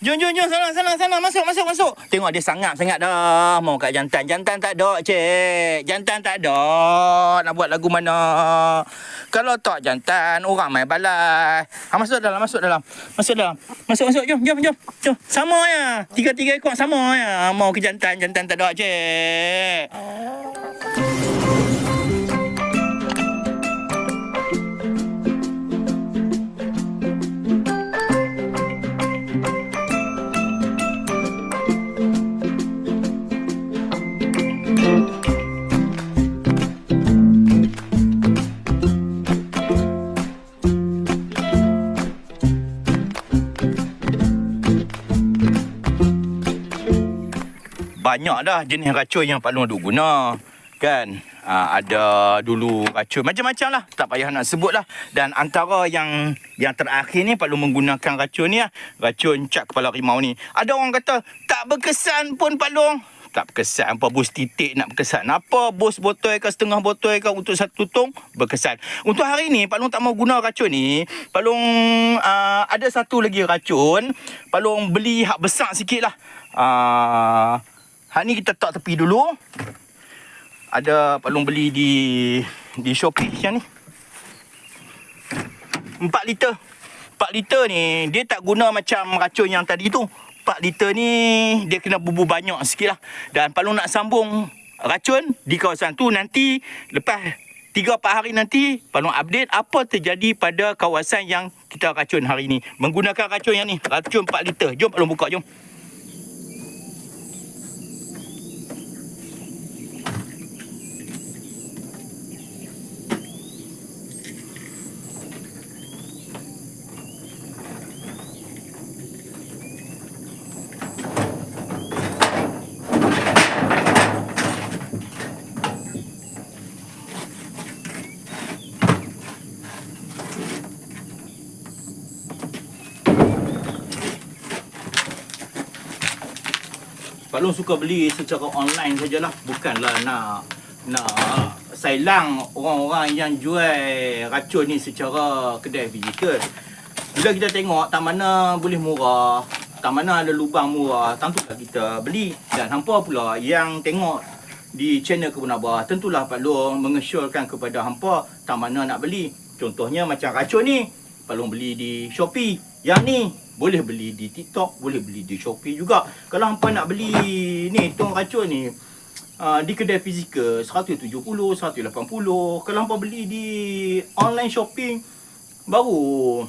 Jom, jom, jom. Sana, sana, sana. Masuk, masuk, masuk. Tengok dia sangat-sangat dah. Mau kat jantan. Jantan tak ada, cik. Jantan tak ada. Nak buat lagu mana? Kalau tak jantan, orang main balai. Ha, masuk dalam, masuk dalam. Masuk dalam. Masuk, masuk. Jom, jom, jom. Jom. Sama ya. Tiga-tiga ekor sama ya. Mau ke jantan. Jantan tak ada, cik. Banyak dah jenis racun yang Pak Long duk guna. Kan? Uh, ada dulu racun macam-macam lah. Tak payah nak sebut lah. Dan antara yang yang terakhir ni Pak Long menggunakan racun ni lah. Racun cat kepala rimau ni. Ada orang kata tak berkesan pun Pak Long. Tak berkesan apa bos titik nak berkesan. Apa bos botol ke setengah botol ke untuk satu tong berkesan. Untuk hari ni Pak Long tak mau guna racun ni. Pak Long uh, ada satu lagi racun. Pak Long beli hak besar sikit lah. Uh, Hak ni kita tak tepi dulu. Ada Pak Long beli di di Shopee macam ni. 4 liter. 4 liter ni dia tak guna macam racun yang tadi tu. 4 liter ni dia kena bubuh banyak sikit lah. Dan Pak Long nak sambung racun di kawasan tu nanti lepas 3-4 hari nanti Pak Long update apa terjadi pada kawasan yang kita racun hari ni. Menggunakan racun yang ni. Racun 4 liter. Jom Pak Long buka jom. Long suka beli secara online sajalah. Bukanlah nak nak sailang orang-orang yang jual racun ni secara kedai fizikal. Bila kita tengok tak mana boleh murah, tak mana ada lubang murah, tentulah kita beli. Dan hampa pula yang tengok di channel Kebun Abah, tentulah Pak Long mengesyorkan kepada hampa tak mana nak beli. Contohnya macam racun ni, Pak Long beli di Shopee. Yang ni boleh beli di TikTok, boleh beli di Shopee juga. Kalau hampa nak beli ni tong racun ni uh, di kedai fizikal 170, 180. Kalau hampa beli di online shopping baru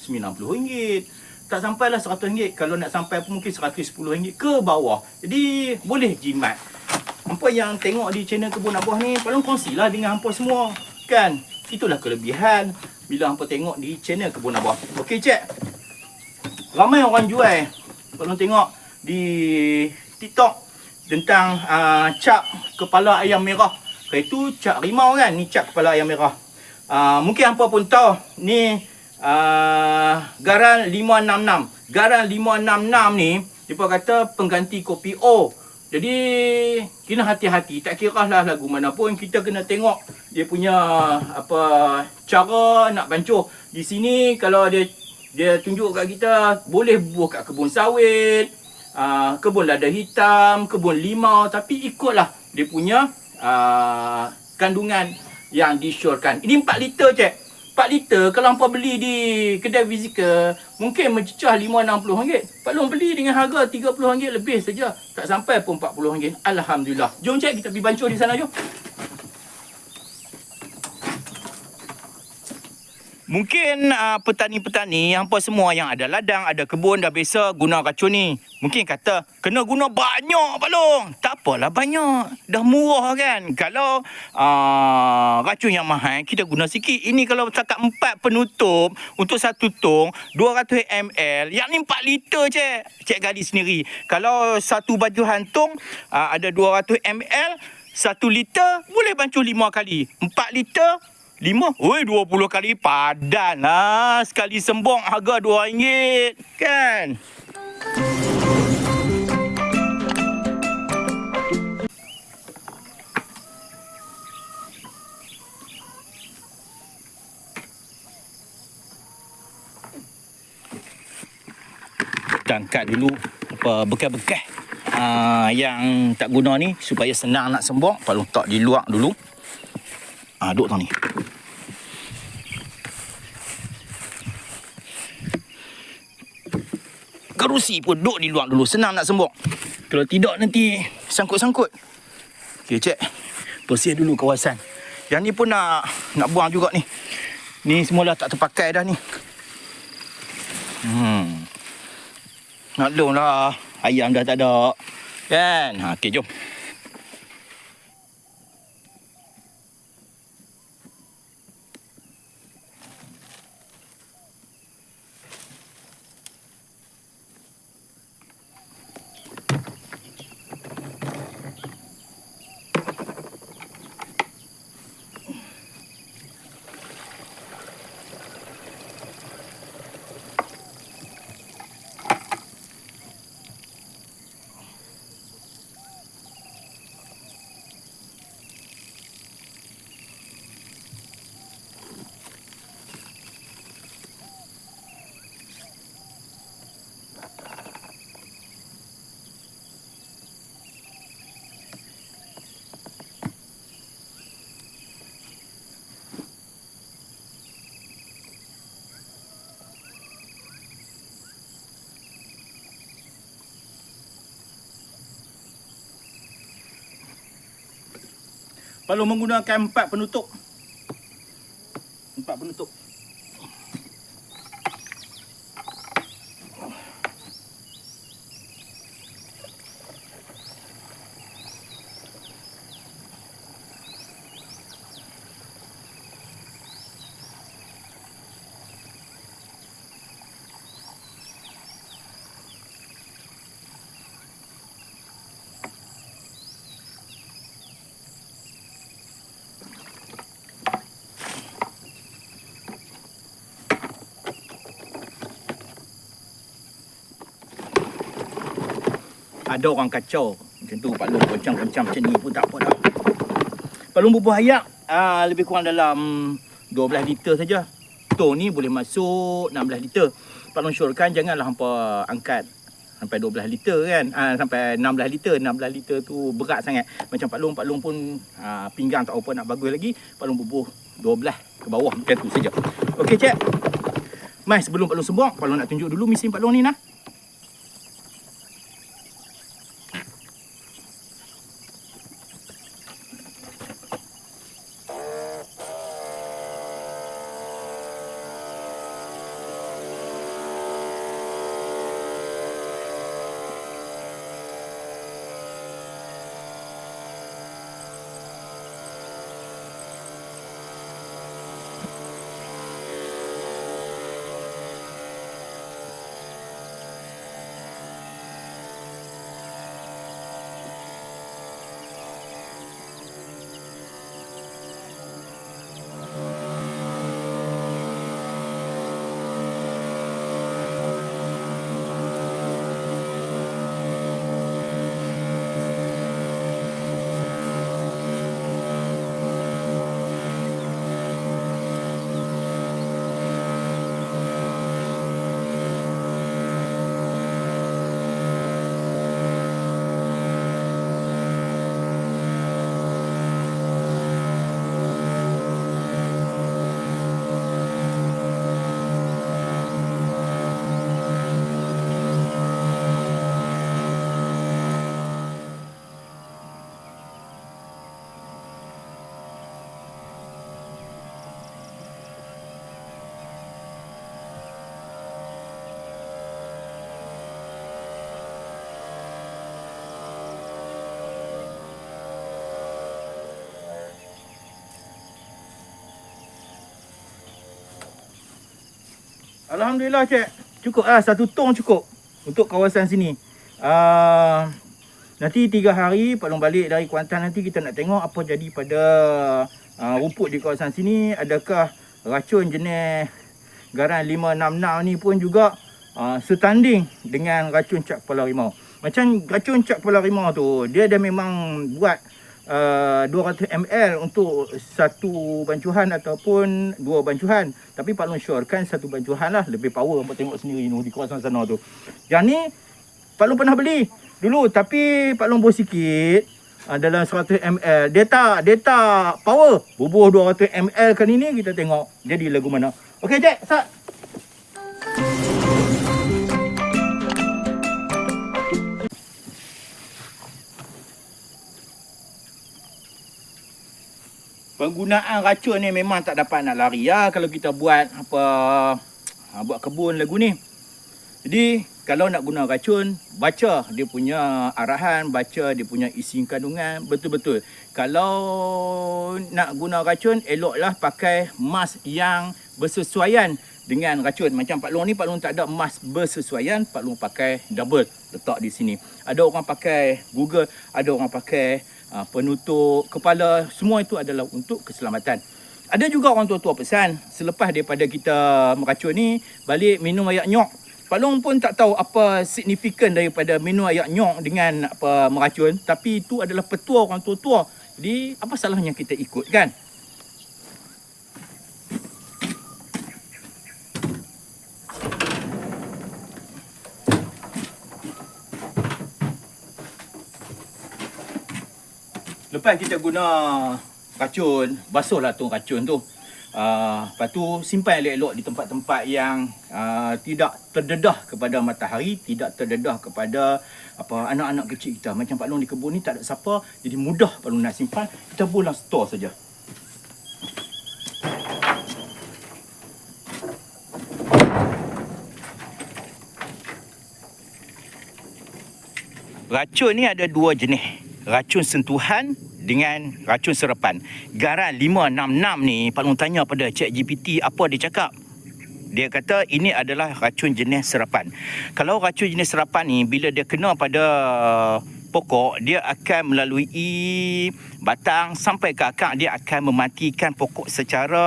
RM90. Tak sampailah RM100. Kalau nak sampai pun mungkin RM110 ke bawah. Jadi boleh jimat. Hampa yang tengok di channel Kebun Abah ni, tolong kongsilah dengan hampa semua. Kan? Itulah kelebihan bila hampa tengok di channel Kebun Abah. Okey, cik. Ramai orang jual. Kalau tengok di TikTok tentang uh, cap kepala ayam merah. Itu cap rimau kan? Ni cap kepala ayam merah. Uh, mungkin hampa pun tahu ni uh, garan 566. Garan 566 ni dia kata pengganti kopi O. Jadi kena hati-hati. Tak kira lah lagu mana pun kita kena tengok dia punya apa cara nak bancuh. Di sini kalau dia dia tunjuk kat kita boleh buah kat kebun sawit, uh, kebun lada hitam, kebun limau tapi ikutlah dia punya uh, kandungan yang disyorkan. Ini 4 liter cik. 4 liter kalau hampa beli di kedai fizikal mungkin mencecah RM5-60. Pak Long beli dengan harga RM30 lebih saja. Tak sampai pun RM40. Alhamdulillah. Jom cik kita pergi bancuh di sana jom. Mungkin uh, petani-petani yang apa semua yang ada ladang, ada kebun dah biasa guna racun ni. Mungkin kata kena guna banyak Pak Long. Tak apalah banyak. Dah murah kan. Kalau uh, racun yang mahal kita guna sikit. Ini kalau setakat empat penutup untuk satu tong 200 ml. Yang ni 4 liter cik. Cik gadis sendiri. Kalau satu baju hantung uh, ada 200 ml. Satu liter boleh bancuh lima kali. Empat liter Lima? Oi, dua puluh kali padan lah. Sekali sembong harga dua ringgit. Kan? angkat dulu apa bekas-bekas uh, yang tak guna ni supaya senang nak sembok. Pak Long tak diluak dulu. Ah, duduk tang ni. Kerusi pun duduk di luar dulu. Senang nak sembok. Kalau tidak nanti sangkut-sangkut. Okey, cek. Bersih dulu kawasan. Yang ni pun nak nak buang juga ni. Ni semua dah tak terpakai dah ni. Hmm. Maklum lah. Ayam dah tak ada. Kan? Ha, okey, jom. Perlu menggunakan empat penutup. Empat penutup. Ada orang kacau. Macam tu Pak Long kencang-kencang macam ni pun tak apa dah. Pak Long bubuh ayak uh, lebih kurang dalam 12 liter saja. Tor ni boleh masuk 16 liter. Pak Long syorkan janganlah hampa angkat sampai 12 liter kan. Uh, sampai 16 liter. 16 liter tu berat sangat. Macam Pak Long Pak Long pun uh, pinggang tak apa nak bagus lagi. Pak Long bubuh 12 ke bawah macam tu saja. Okey cik. Mai sebelum Pak Long sembang Pak Long nak tunjuk dulu mesin Pak Long ni nah Alhamdulillah cik. Cukup lah satu tong cukup untuk kawasan sini. Uh, nanti tiga hari Pak Long balik dari Kuantan nanti kita nak tengok apa jadi pada uh, rumput di kawasan sini. Adakah racun jenis garam 566 ni pun juga uh, setanding dengan racun cap kepala rimau. Macam racun cap kepala rimau tu dia dah memang buat uh, 200 ml untuk satu bancuhan ataupun dua bancuhan. Tapi Pak Long syorkan satu bancuhan lah. Lebih power Hampa tengok sendiri ni di kawasan sana tu. Yang ni Pak Long pernah beli dulu tapi Pak Long bos sikit uh, dalam 100 ml. Dia tak power. Bubuh 200 ml kali ni kita tengok jadi lagu mana. Okey Jack, start. Penggunaan racun ni memang tak dapat nak lari ya kalau kita buat apa ha, buat kebun lagu ni. Jadi kalau nak guna racun, baca dia punya arahan, baca dia punya isi kandungan betul-betul. Kalau nak guna racun, eloklah pakai mask yang bersesuaian dengan racun. Macam Pak Long ni, Pak Long tak ada mask bersesuaian, Pak Long pakai double letak di sini. Ada orang pakai Google, ada orang pakai uh, penutup kepala, semua itu adalah untuk keselamatan. Ada juga orang tua-tua pesan, selepas daripada kita meracun ni, balik minum air nyok. Pak Long pun tak tahu apa signifikan daripada minum air nyok dengan apa meracun, tapi itu adalah petua orang tua-tua. Jadi apa salahnya kita ikut kan? Lepas kita guna racun, basuhlah tu racun tu. Uh, lepas tu simpan elok-elok di tempat-tempat yang uh, tidak terdedah kepada matahari, tidak terdedah kepada apa anak-anak kecil kita. Macam Pak Long di kebun ni tak ada siapa, jadi mudah Pak Long nak simpan. Kita boleh store saja. Racun ni ada dua jenis. Racun sentuhan dengan racun serapan. Garan 566 ni Pak Long tanya pada Cik GPT apa dia cakap. Dia kata ini adalah racun jenis serapan. Kalau racun jenis serapan ni bila dia kena pada pokok dia akan melalui batang sampai ke akar dia akan mematikan pokok secara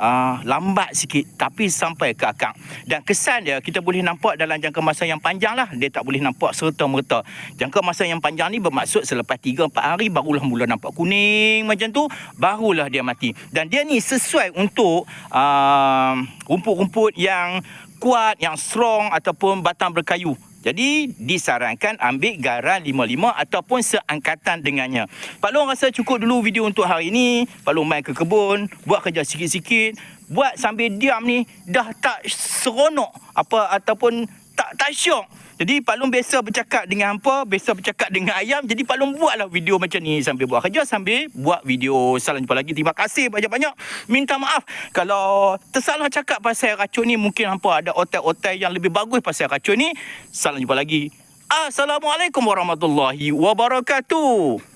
uh, lambat sikit tapi sampai ke akar dan kesan dia kita boleh nampak dalam jangka masa yang panjang lah. Dia tak boleh nampak serta-merta. Jangka masa yang panjang ni bermaksud selepas 3-4 hari barulah mula nampak kuning macam tu barulah dia mati. Dan dia ni sesuai untuk uh, rumput-rumput yang kuat yang strong ataupun batang berkayu jadi disarankan ambil garam 55 ataupun seangkatan dengannya. Pak Long rasa cukup dulu video untuk hari ini. Pak Long main ke kebun, buat kerja sikit-sikit, buat sambil diam ni dah tak seronok apa ataupun tak tak syok. Jadi Pak Long biasa bercakap dengan hampa, biasa bercakap dengan ayam. Jadi Pak Long buatlah video macam ni sambil buat kerja sambil buat video. Salam jumpa lagi. Terima kasih banyak-banyak. Minta maaf kalau tersalah cakap pasal racun ni mungkin hampa ada otak-otak yang lebih bagus pasal racun ni. Salam jumpa lagi. Assalamualaikum warahmatullahi wabarakatuh.